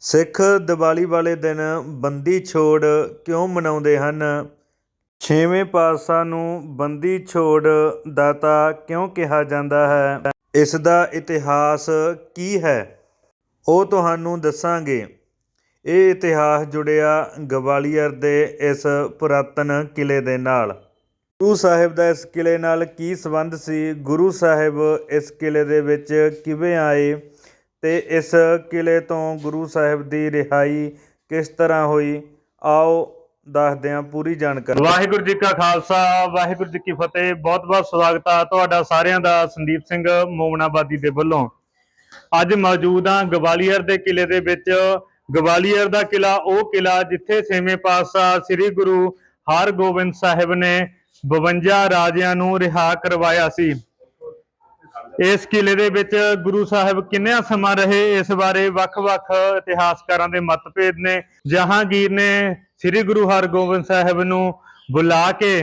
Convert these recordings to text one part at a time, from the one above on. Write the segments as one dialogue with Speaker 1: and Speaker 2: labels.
Speaker 1: ਸਿੱਖ ਦੀਵਾਲੀ ਵਾਲੇ ਦਿਨ ਬੰਦੀ ਛੋੜ ਕਿਉਂ ਮਨਾਉਂਦੇ ਹਨ? ਛੇਵੇਂ ਪਾਤਸ਼ਾਹ ਨੂੰ ਬੰਦੀ ਛੋੜ ਦਾਤਾ ਕਿਉਂ ਕਿਹਾ ਜਾਂਦਾ ਹੈ? ਇਸ ਦਾ ਇਤਿਹਾਸ ਕੀ ਹੈ? ਉਹ ਤੁਹਾਨੂੰ ਦੱਸਾਂਗੇ। ਇਹ ਇਤਿਹਾਸ ਜੁੜਿਆ ਗਵਾਲੀਅਰ ਦੇ ਇਸ ਪੁਰਾਤਨ ਕਿਲੇ ਦੇ ਨਾਲ। ਗੁਰੂ ਸਾਹਿਬ ਦਾ ਇਸ ਕਿਲੇ ਨਾਲ ਕੀ ਸੰਬੰਧ ਸੀ? ਗੁਰੂ ਸਾਹਿਬ ਇਸ ਕਿਲੇ ਦੇ ਵਿੱਚ ਕਿਵੇਂ ਆਏ? ਤੇ ਇਸ ਕਿਲ੍ਹੇ ਤੋਂ ਗੁਰੂ ਸਾਹਿਬ ਦੀ ਰਿਹਾਈ ਕਿਸ ਤਰ੍ਹਾਂ ਹੋਈ? ਆਓ ਦੱਸਦੇ ਹਾਂ ਪੂਰੀ ਜਾਣਕਾਰੀ। ਵਾਹਿਗੁਰੂ ਜੀ ਕਾ ਖਾਲਸਾ, ਵਾਹਿਗੁਰੂ ਜੀ ਕੀ ਫਤਿਹ। ਬਹੁਤ ਬਹੁਤ ਸਵਾਗਤ ਆ ਤੁਹਾਡਾ ਸਾਰਿਆਂ ਦਾ ਸੰਦੀਪ ਸਿੰਘ ਮੋਮਨਾਬਾਦੀ ਦੇ ਵੱਲੋਂ। ਅੱਜ ਮੌਜੂਦ ਹਾਂ ਗਵਾਲੀਅਰ ਦੇ ਕਿਲੇ ਦੇ ਵਿੱਚ। ਗਵਾਲੀਅਰ ਦਾ ਕਿਲਾ ਉਹ ਕਿਲਾ ਜਿੱਥੇ ਛੇਵੇਂ ਪਾਤਸ਼ਾਹ ਸ੍ਰੀ ਗੁਰੂ ਹਰਗੋਬਿੰਦ ਸਾਹਿਬ ਨੇ 52 ਰਾਜਿਆਂ ਨੂੰ ਰਿਹਾ ਕਰਵਾਇਆ ਸੀ। ਇਸ ਕਿਲੇ ਦੇ ਵਿੱਚ ਗੁਰੂ ਸਾਹਿਬ ਕਿੰਨਾ ਸਮਾਂ ਰਹੇ, ਇਸ ਬਾਰੇ ਵੱਖ-ਵੱਖ ਇਤਿਹਾਸਕਾਰਾਂ ਦੇ ਮਤਭੇਦ ਨੇ। ਜਹਾਂਗੀਰ ਨੇ ਸ੍ਰੀ ਗੁਰੂ ਹਰਗੋਬਿੰਦ ਸਾਹਿਬ ਨੂੰ ਬੁਲਾ ਕੇ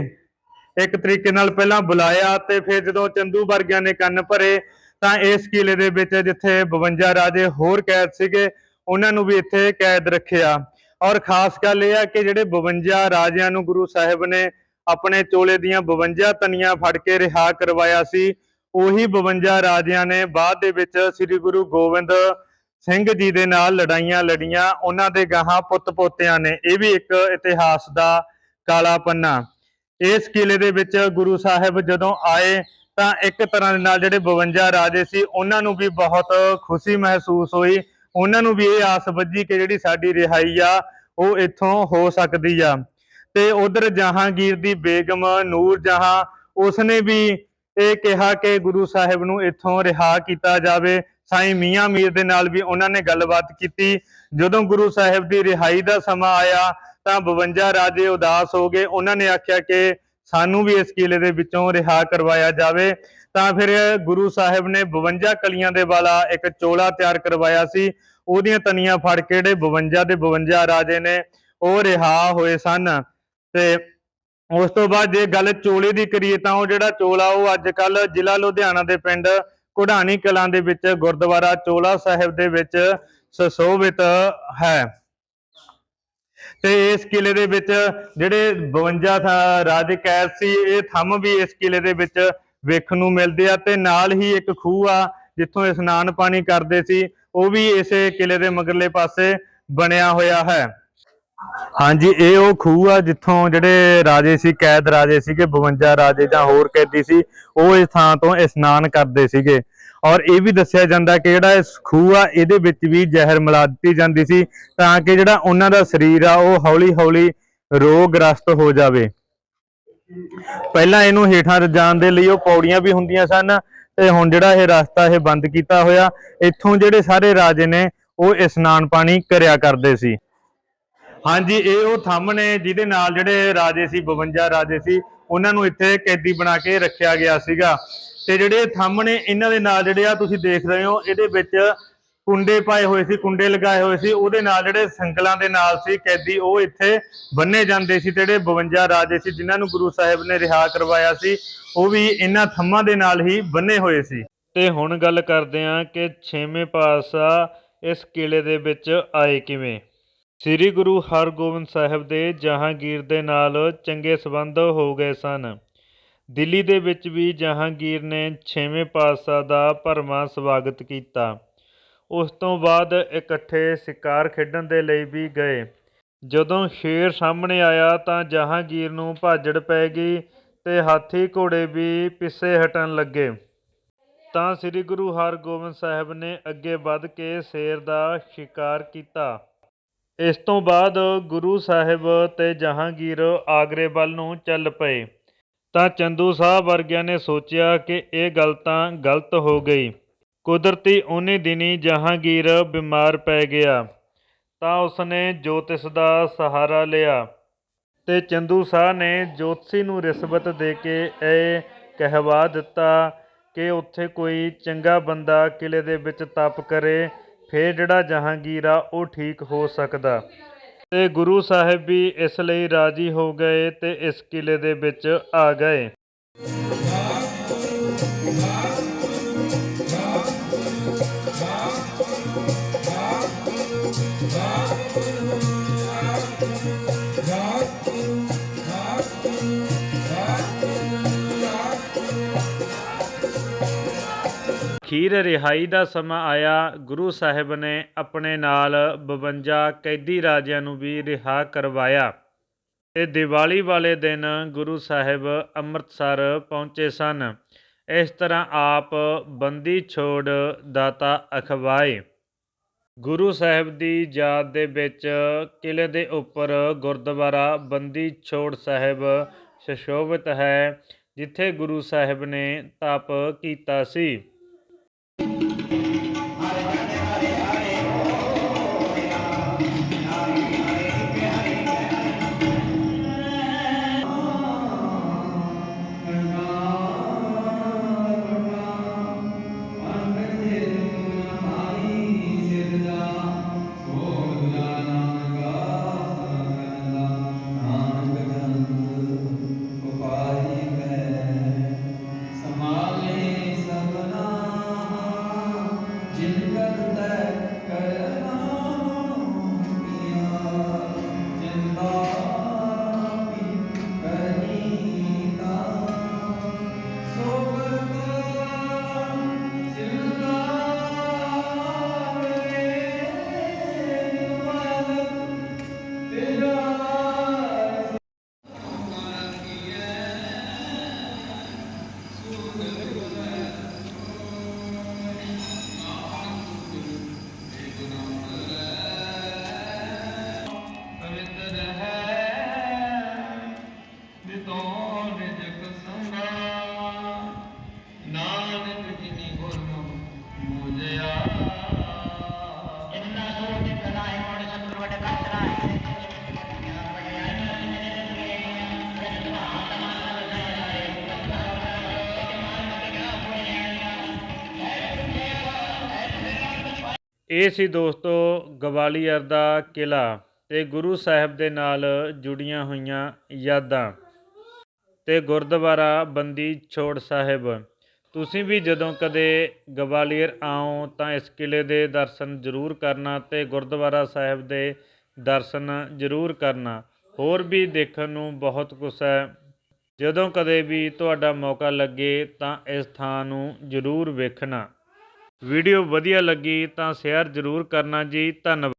Speaker 1: ਇੱਕ ਤਰੀਕੇ ਨਾਲ ਪਹਿਲਾਂ ਬੁਲਾਇਆ ਤੇ ਫਿਰ ਜਦੋਂ ਚੰਦੂ ਵਰਗਿਆਂ ਨੇ ਕੰਨ ਭਰੇ ਤਾਂ ਇਸ ਕਿਲੇ ਦੇ ਵਿੱਚ ਜਿੱਥੇ 52 ਰਾਜੇ ਹੋਰ ਕੈਦ ਸੀਗੇ, ਉਹਨਾਂ ਨੂੰ ਵੀ ਇੱਥੇ ਕੈਦ ਰੱਖਿਆ। ਔਰ ਖਾਸ ਗੱਲ ਇਹ ਆ ਕਿ ਜਿਹੜੇ 52 ਰਾਜਿਆਂ ਨੂੰ ਗੁਰੂ ਸਾਹਿਬ ਨੇ ਆਪਣੇ ਚੋਲੇ ਦੀਆਂ 52 ਤਨੀਆਂ ਫੜ ਕੇ ਰਿਹਾ ਕਰਵਾਇਆ ਸੀ ਉਹੀ 52 ਰਾਜਿਆਂ ਨੇ ਬਾਅਦ ਦੇ ਵਿੱਚ ਸ੍ਰੀ ਗੁਰੂ ਗੋਬਿੰਦ ਸਿੰਘ ਜੀ ਦੇ ਨਾਲ ਲੜਾਈਆਂ ਲੜੀਆਂ, ਉਹਨਾਂ ਦੇ ਗਾਹਾਂ ਪੁੱਤ ਪੋਤਿਆਂ ਨੇ, ਇਹ ਵੀ ਇੱਕ ਇਤਿਹਾਸ ਦਾ ਕਾਲਾ ਪੰਨਾ। ਇਸ ਕਿਲੇ ਦੇ ਵਿੱਚ ਗੁਰੂ ਸਾਹਿਬ ਜਦੋਂ ਆਏ ਤਾਂ ਇੱਕ ਤਰ੍ਹਾਂ ਦੇ ਨਾਲ ਜਿਹੜੇ 52 ਰਾਜੇ ਸੀ, ਉਹਨਾਂ ਨੂੰ ਵੀ ਬਹੁਤ ਖੁਸ਼ੀ ਮਹਿਸੂਸ ਹੋਈ। ਉਹਨਾਂ ਨੂੰ ਵੀ ਇਹ ਆਸ ਵੱਜੀ ਕਿ ਜਿਹੜੀ ਸਾਡੀ ਰਿਹਾਈ ਆ, ਉਹ ਇੱਥੋਂ ਹੋ ਸਕਦੀ ਆ। ਤੇ ਉਧਰ ਜਹਾਂਗੀਰ ਦੀ ਬੇਗਮ ਨੂਰ ਜਹਾਂ, ਉਸਨੇ ਵੀ ਇਹ ਕਿਹਾ ਕਿ ਗੁਰੂ ਸਾਹਿਬ ਨੂੰ ਇੱਥੋਂ ਰਿਹਾ ਕੀਤਾ ਜਾਵੇ। ਸਾਈਂ ਮੀਆਂ ਮੀਰ ਦੇ ਨਾਲ ਵੀ ਉਹਨਾਂ ਨੇ ਗੱਲਬਾਤ ਕੀਤੀ। ਜਦੋਂ ਗੁਰੂ ਸਾਹਿਬ ਦੀ ਰਿਹਾਈ ਦਾ ਸਮਾਂ ਆਇਆ, ਤਾਂ 52 ਰਾਜੇ ਉਦਾਸ ਹੋ ਗਏ। ਉਹਨਾਂ ਨੇ ਆਖਿਆ ਕਿ ਸਾਨੂੰ ਵੀ ਇਸ ਕਿਲੇ ਦੇ ਵਿੱਚੋਂ ਰਿਹਾ ਕਰਵਾਇਆ ਜਾਵੇ। ਤਾਂ ਫਿਰ ਗੁਰੂ ਸਾਹਿਬ ਨੇ 52 ਕਲੀਆਂ ਦੇ ਵਾਲਾ ਇੱਕ ਚੋਲਾ ਤਿਆਰ ਕਰਵਾਇਆ ਸੀ। ਉਹਦੀਆਂ ਤਨੀਆਂ ਫੜ ਕੇ ਜਿਹੜੇ 52 ਦੇ 52 ਰਾਜੇ ਨੇ, ਉਹ ਰਿਹਾ ਹੋਏ ਸਨ। ਤੇ ਉਸ ਤੋਂ ਬਾਅਦ ਜੇ ਗੱਲ ਚੋਲੇ ਦੀ ਕਰੀਏ ਤਾਂ ਉਹ ਜਿਹੜਾ ਚੋਲਾ ਉਹ ਅੱਜ ਕੱਲ ਜ਼ਿਲ੍ਹਾ ਲੁਧਿਆਣਾ ਦੇ ਪਿੰਡ ਕੁਢਾਣੀ ਕਲਾਂ ਦੇ ਵਿੱਚ ਗੁਰਦੁਆਰਾ ਚੋਲਾ ਸਾਹਿਬ ਦੇ ਵਿੱਚ ਸੁਸ਼ੋਭਿਤ ਹੈ। ਤੇ ਇਸ ਕਿਲੇ ਦੇ ਵਿੱਚ ਜਿਹੜੇ 52 ਥਾ- ਰਾਜ ਕੈਦ ਸੀ, ਇਹ ਥੰਮ ਵੀ ਇਸ ਕਿਲੇ ਦੇ ਵਿੱਚ ਵੇਖਣ ਨੂੰ ਮਿਲਦੇ ਆ ਤੇ ਨਾਲ ਹੀ ਇੱਕ ਖੂਹ ਆ ਜਿੱਥੋਂ ਇਸ਼ਨਾਨ ਪਾਣੀ ਕਰਦੇ ਸੀ, ਉਹ ਵੀ ਇਸੇ ਕਿਲੇ ਦੇ ਮਗਰਲੇ ਪਾਸੇ ਬਣਿਆ ਹੋਇਆ ਹੈ। ਹਾਂਜੀ, ਇਹ ਉਹ ਖੂਹ ਆ ਜਿੱਥੋਂ ਜਿਹੜੇ ਰਾਜੇ ਸੀ, ਕੈਦ ਰਾਜੇ ਸੀਗੇ 52 ਰਾਜੇ ਜਾਂ ਹੋਰ ਕੈਦੀ ਸੀ, ਉਹ ਇਸ ਥਾਂ ਤੋਂ ਇਸ਼ਨਾਨ ਕਰਦੇ ਸੀਗੇ। ਔਰ ਇਹ ਵੀ ਦੱਸਿਆ ਜਾਂਦਾ ਕਿ ਜਿਹੜਾ ਇਸ ਖੂਹ ਆ, ਇਹਦੇ ਵਿੱਚ ਵੀ ਜ਼ਹਿਰ ਮਿਲਾ ਦਿੱਤੀ ਜਾਂਦੀ ਸੀ ਤਾਂ ਕਿ ਜਿਹੜਾ ਉਹਨਾਂ ਦਾ ਸਰੀਰ ਆ, ਉਹ ਹੌਲੀ-ਹੌਲੀ ਰੋਗਗ੍ਰਸਤ ਹੋ ਜਾਵੇ। ਪਹਿਲਾਂ ਇਹਨੂੰ ਹੇਠਾਂ ਜਾਣ ਦੇ ਲਈ ਉਹ ਪੌੜੀਆਂ ਵੀ ਹੁੰਦੀਆਂ ਸਨ ਤੇ ਹੁਣ ਜਿਹੜਾ ਇਹ ਰਸਤਾ ਇਹ ਬੰਦ ਕੀਤਾ ਹੋਇਆ, ਇੱਥੋਂ ਜਿਹੜੇ ਸਾਰੇ ਰਾਜੇ ਨੇ ਉਹ ਇਸ਼ਨਾਨ ਪਾਣੀ ਕਰਿਆ ਕਰਦੇ ਸੀ। ਹਾਂਜੀ, ਇਹ ਉਹ ਥੰਮ ਨੇ ਜਿਹਦੇ ਨਾਲ ਜਿਹੜੇ ਰਾਜੇ ਸੀ 52 ਰਾਜੇ ਸੀ, ਉਹਨਾਂ ਨੂੰ ਇੱਥੇ ਕੈਦੀ ਬਣਾ ਕੇ ਰੱਖਿਆ ਗਿਆ ਸੀਗਾ। ਤੇ ਜਿਹੜੇ ਥੰਮ ਨੇ, ਇਹਨਾਂ ਦੇ ਨਾਲ ਜਿਹੜੇ ਆ ਤੁਸੀਂ ਦੇਖ ਰਹੇ ਹੋ, ਇਹਦੇ ਵਿੱਚ ਕੁੰਡੇ ਪਾਏ ਹੋਏ ਸੀ, ਕੁੰਡੇ ਲਗਾਏ ਹੋਏ ਸੀ, ਉਹਦੇ ਨਾਲ ਜਿਹੜੇ ਸੰਗਲਾਂ ਦੇ ਨਾਲ ਸੀ ਕੈਦੀ, ਉਹ ਇੱਥੇ ਬੰਨੇ ਜਾਂਦੇ ਸੀ ਜਿਹੜੇ 52 ਰਾਜੇ ਸੀ, ਜਿਨ੍ਹਾਂ ਨੂੰ ਗੁਰੂ ਸਾਹਿਬ ਨੇ ਰਿਹਾ ਕਰਵਾਇਆ ਸੀ, ਉਹ ਵੀ ਇਹਨਾਂ ਥੰਮਾਂ ਦੇ ਨਾਲ ਹੀ ਬੰਨੇ ਹੋਏ ਸੀ। ਤੇ ਹੁਣ ਗੱਲ ਕਰਦੇ ਹਾਂ ਕਿ ਛੇਵੇਂ ਪਾਤਸ਼ਾਹ ਇਸ ਕਿਲੇ ਦੇ ਵਿੱਚ ਆਏ ਕਿਵੇਂ? ਸ੍ਰੀ ਗੁਰੂ ਹਰਗੋਬਿੰਦ ਸਾਹਿਬ ਦੇ ਜਹਾਂਗੀਰ ਦੇ ਨਾਲ ਚੰਗੇ ਸਬੰਧ ਹੋ ਗਏ ਸਨ। ਦਿੱਲੀ ਦੇ ਵਿੱਚ ਵੀ ਜਹਾਂਗੀਰ ਨੇ ਛੇਵੇਂ ਪਾਤਸ਼ਾਹ ਦਾ ਭਰਮਾ ਸਵਾਗਤ ਕੀਤਾ। ਉਸ ਤੋਂ ਬਾਅਦ ਇਕੱਠੇ ਸ਼ਿਕਾਰ ਖੇਡਣ ਦੇ ਲਈ ਵੀ ਗਏ। ਜਦੋਂ ਸ਼ੇਰ ਸਾਹਮਣੇ ਆਇਆ ਤਾਂ ਜਹਾਂਗੀਰ ਨੂੰ ਭਾਜੜ ਪੈ ਗਈ ਤੇ ਹਾਥੀ ਘੋੜੇ ਵੀ ਪਿੱਛੇ ਹਟਣ ਲੱਗੇ। ਤਾਂ ਸ੍ਰੀ ਗੁਰੂ ਹਰਗੋਬਿੰਦ ਸਾਹਿਬ ਨੇ ਅੱਗੇ ਵੱਧ ਕੇ ਸ਼ੇਰ ਦਾ ਸ਼ਿਕਾਰ ਕੀਤਾ। ਇਸ ਤੋਂ ਬਾਅਦ ਗੁਰੂ ਸਾਹਿਬ ਤੇ ਜਹਾਂਗੀਰ ਆਗਰੇ ਵੱਲ ਨੂੰ ਚੱਲ ਪਏ। ਤਾਂ ਚੰਦੂ ਸਾਹਿਬ ਵਰਗਿਆਂ ਨੇ ਸੋਚਿਆ ਕਿ ਇਹ ਗੱਲ ਤਾਂ ਗਲਤ ਹੋ ਗਈ। ਕੁਦਰਤੀ ਉਹਨੇ ਦਿਨੀ ਜਹਾਂਗੀਰ ਬਿਮਾਰ ਪੈ ਗਿਆ। ਤਾਂ ਉਸਨੇ ਜੋਤਿਸ਼ ਦਾ ਸਹਾਰਾ ਲਿਆ। ਤੇ ਚੰਦੂ ਸਾਹ ਨੇ ਜੋਤਸੀ ਨੂੰ ਰਿਸ਼ਵਤ ਦੇ ਕੇ ਇਹ ਕਹਿਵਾ ਦਿੱਤਾ ਕਿ ਉੱਥੇ ਕੋਈ ਚੰਗਾ ਬੰਦਾ ਕਿਲੇ ਦੇ ਵਿੱਚ ਤਪ ਕਰੇ ਫਿਰ ਜਿਹੜਾ ਜਹਾਂਗੀਰ ਆ, ਉਹ ਠੀਕ ਹੋ ਸਕਦਾ। ਤੇ ਗੁਰੂ ਸਾਹਿਬ ਵੀ ਇਸ ਲਈ ਰਾਜੀ ਹੋ ਗਏ ਤੇ ਇਸ ਕਿਲੇ ਦੇ ਵਿੱਚ ਆ ਗਏ।
Speaker 2: ਖੀਰ ਰਿਹਾਈ ਦਾ ਸਮਾਂ ਆਇਆ। ਗੁਰੂ ਸਾਹਿਬ ਨੇ ਆਪਣੇ ਨਾਲ 52 ਕੈਦੀ ਰਾਜਿਆਂ ਨੂੰ ਵੀ ਰਿਹਾ ਕਰਵਾਇਆ। ਤੇ ਦੀਵਾਲੀ ਵਾਲੇ ਦਿਨ ਗੁਰੂ ਸਾਹਿਬ ਅੰਮ੍ਰਿਤਸਰ ਪਹੁੰਚੇ ਸਨ। ਇਸ ਤਰ੍ਹਾਂ ਆਪ ਬੰਦੀ ਛੋੜ ਦਾਤਾ ਅਖਵਾਏ। ਗੁਰੂ ਸਾਹਿਬ ਦੀ ਯਾਦ ਦੇ ਵਿੱਚ ਕਿਲੇ ਦੇ ਉੱਪਰ ਗੁਰਦੁਆਰਾ ਬੰਦੀ ਛੋੜ ਸਾਹਿਬ ਸੁਸ਼ੋਭਿਤ ਹੈ, ਜਿੱਥੇ ਗੁਰੂ ਸਾਹਿਬ ਨੇ ਤਪ ਕੀਤਾ ਸੀ। ਇਹ ਸੀ ਦੋਸਤੋ ਗਵਾਲੀਅਰ ਦਾ ਕਿਲਾ ਤੇ ਗੁਰੂ ਸਾਹਿਬ ਦੇ ਨਾਲ ਜੁੜੀਆਂ ਹੋਈਆਂ ਯਾਦਾਂ ਤੇ ਗੁਰਦੁਆਰਾ ਬੰਦੀ ਛੋੜ ਸਾਹਿਬ। ਤੁਸੀਂ ਵੀ ਜਦੋਂ ਕਦੇ ਗਵਾਲੀਅਰ ਆਓ ਤਾਂ ਇਸ ਕਿਲੇ ਦੇ ਦਰਸ਼ਨ ਜ਼ਰੂਰ ਕਰਨਾ ਤੇ ਗੁਰਦੁਆਰਾ ਸਾਹਿਬ ਦੇ ਦਰਸ਼ਨ ਜ਼ਰੂਰ ਕਰਨਾ। ਹੋਰ ਵੀ ਦੇਖਣ ਨੂੰ ਬਹੁਤ ਕੁਝ ਹੈ। ਜਦੋਂ ਕਦੇ ਵੀ ਤੁਹਾਡਾ ਮੌਕਾ ਲੱਗੇ ਤਾਂ ਇਸ ਥਾਂ ਨੂੰ ਜ਼ਰੂਰ ਵੇਖਣਾ। ਵੀਡੀਓ ਵਧੀਆ ਲੱਗੀ ਤਾਂ ਸ਼ੇਅਰ ਜ਼ਰੂਰ ਕਰਨਾ ਜੀ ਧੰਨਵਾਦ।